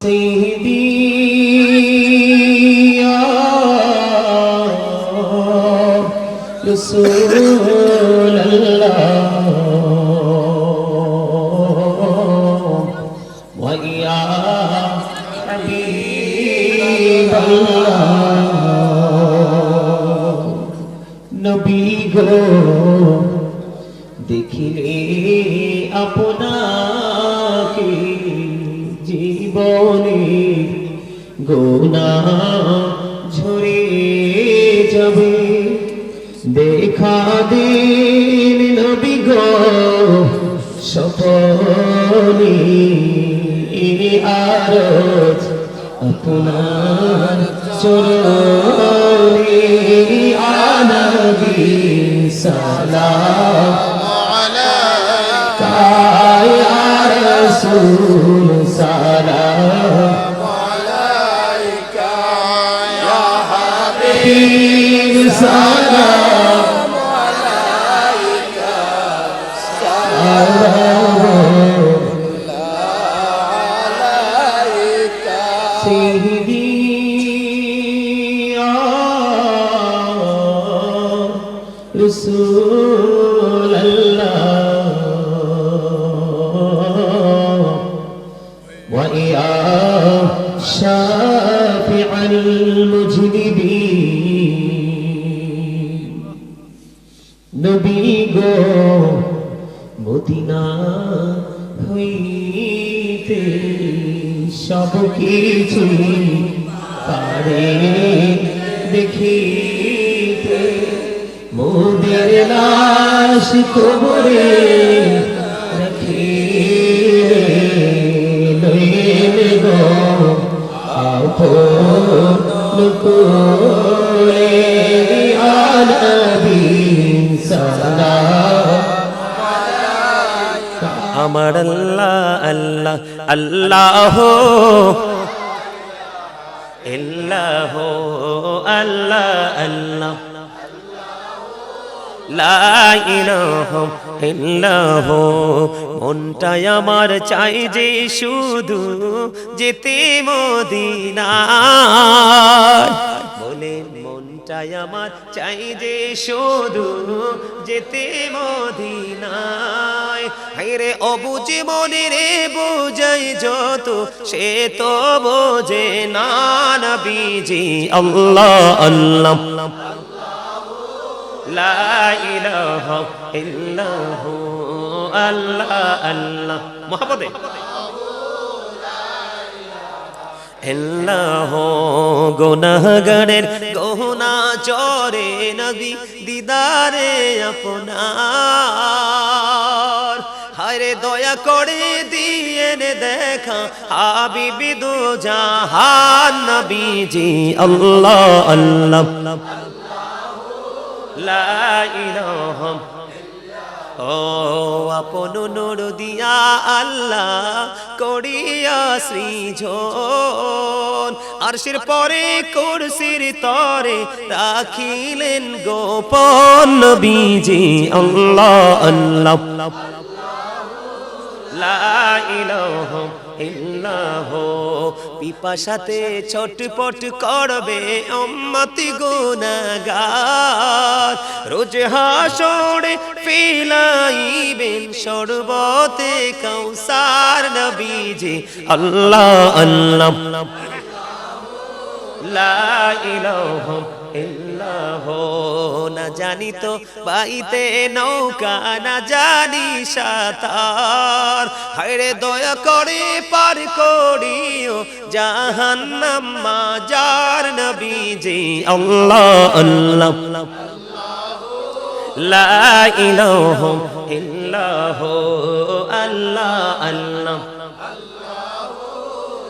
سيدي يا رسول الله ويا حبيب الله নবী গো দেখিলে আপনাকে জীবনে গোনা ঝরে যাবে। দেখা দিন নবী গো সপনে আরজ আপনার চরণে আনবী সালাম। يا رسول سلام حبيب سلام ويا شافع المجنبين নবী গো মদিনা হইতে সব কিছু পারে দেখিতে মোদের লাশ কবরে রাখিলে আমার আল্লাহ আল্লাহ আল্লাহ। ইল্লাহ আল্লাহ আল্লাহ। লা মনটাই আমার চাই যে শুধু যেতে মদিনায়। বলেন মনটাই আমার চাই যে শুধু যেতে মদিনায়। হাইরে অবুঝে মনে রে বোঝাই যত, সে তো বোঝে না নবীজি আল্লাহ আল্লাহ। লা ইলাহা ইল্লাহু মহাপদে গুনাহগারের গহনা চরে নবী দিদারে আপনার। হায়রে দয়া করে দিয়ে দেখা হাবিবি দু জাহান নবীজি, আল্লাহ আল্লাহ। লা ইলাহা ও আপন নূর দিয়া আল্লাহ করিয়া সৃজন। আরশির পরে কুরসির তরে রাখিলেন গোপন বীজি অল্লাহ আল্লাহ। পিপাসাতে ছটপট করবে অম্মতি গুনাগার রোজ হাসরে ফিলাইবেন সর্বতে কৌসার নবীজি। আল্লাহ আল্লাহ। লা ইলাহা ইল্লাহ। জানি তো বাইতে নৌকা না জানি সাঁতার। হায়রে দয়া করে পার করিও, জাহান্নাম মাজার নবীজি আল্লাহ আল্লাহ। লা ইলাহা ইল্লাহ আল্লাহ আল্লাহ। লা ইলাহা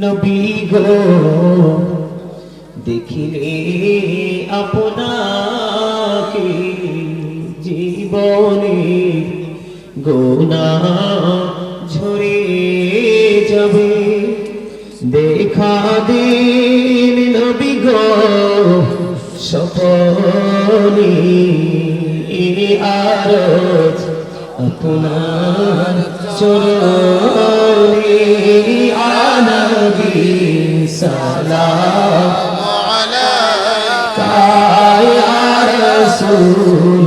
নবী দেখিলে আপনাকে জীবনে গোনা ঝরে যাবে। দেখা দিন নবী গো আরজ আপনার চরণে আনবী সালাম। কায়া রসুল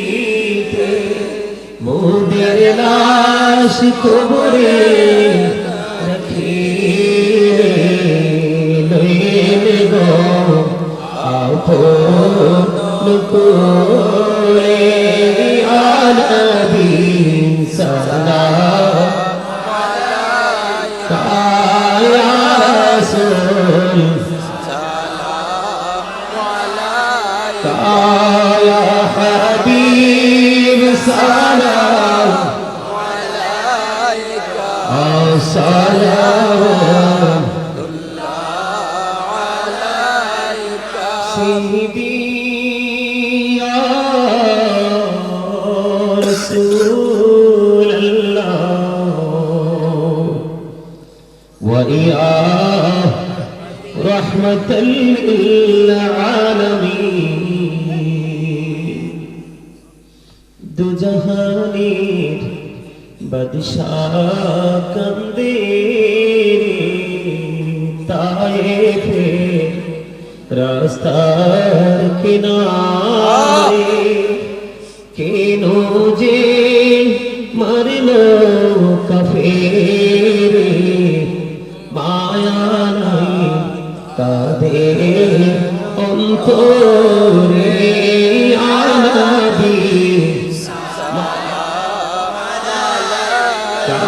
মোদের লাশ কবরে রাখিলে লইলে গো আপন করে আনবী وسلام على سيدي يا رسول الله وإياه رحمة للعالمين دو جهانين বাদশাহ কান্দে তায়েফে রাস্তার কিনারে। কেন যে মারল কাফের মায়া নাই তাদের অন্তরে।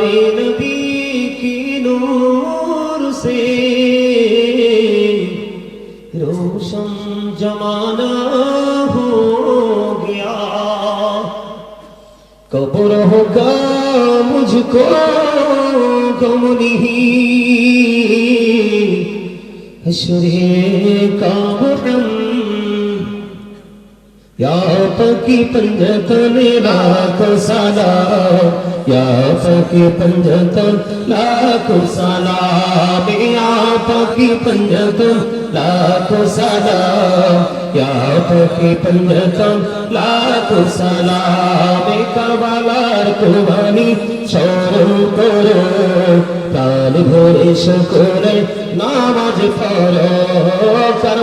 प्यारे नबी की नूर से रोशन जमाना हो गया कब्र होगा मुझको गम नहीं हशरे का हम या पकी पंजत लाख सलाम या लाख सलाम या पकी लाख सलाम पकी पंजत लाख सलाम कबालार कुर्बानी शौर करो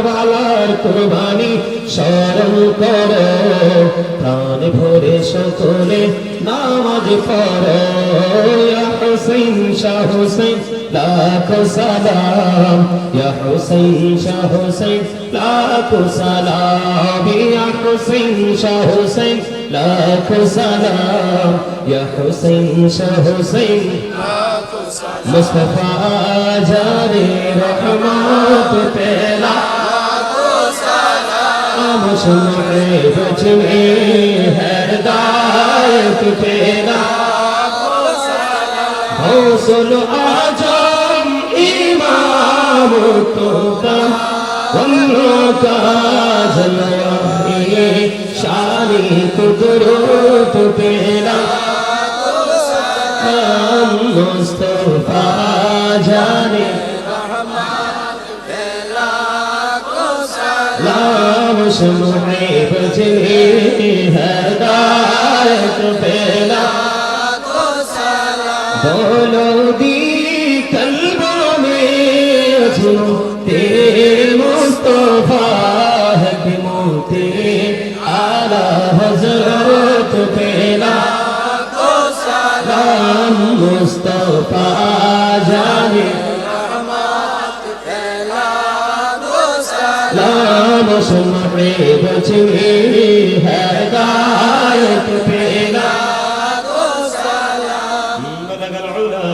কারবালার কোরবানি স্মরণ কর। প্রাণ ভরে সকলে নামাজ পর হোসেন শাহ হোসেন লাখো সালাম। ইয়া হোসেন শাহ হোসেন লাখো সালাম। ইয়া হোসেন শাহ হোসেন লাখো সালাম। ইয়া হোসেন শাহ হোসেন মুস্তফা জারে রহমত পেলা। मुझे बच में हरदायत पेला हौसल आजम इमाम तो का वन्नो का जलवा ये शानी कुदरत पेला मुस्तफा जाने दुश्म में बजे हदायत फैला बोलो दी कलबों में सुनो तेरे मुस्तफा हकमो तेरे आला हजरत फैला मुस्तफा سمعي بچوي هداية بلا بلغ العلا